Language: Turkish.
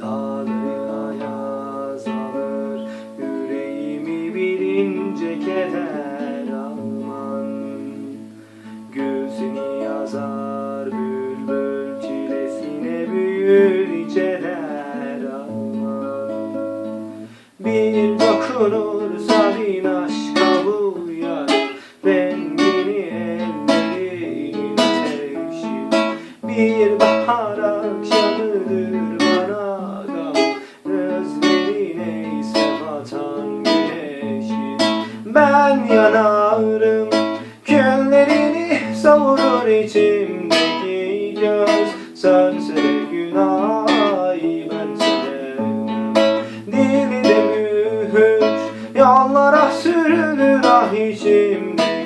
Dağları ayaz alır Yüreğimi bilince keder alman. Gül seni yazar Bülbül çilesine büyür içeder alman. Bir dokunursa bin aşka uyar Rengini ellerin ateşi. Bir bahar Ben yanarım. Küllerini savurur içimdeki göz. Sönse de günah ben sevmem Dili de mühür Yollara sürülür ah içimdeki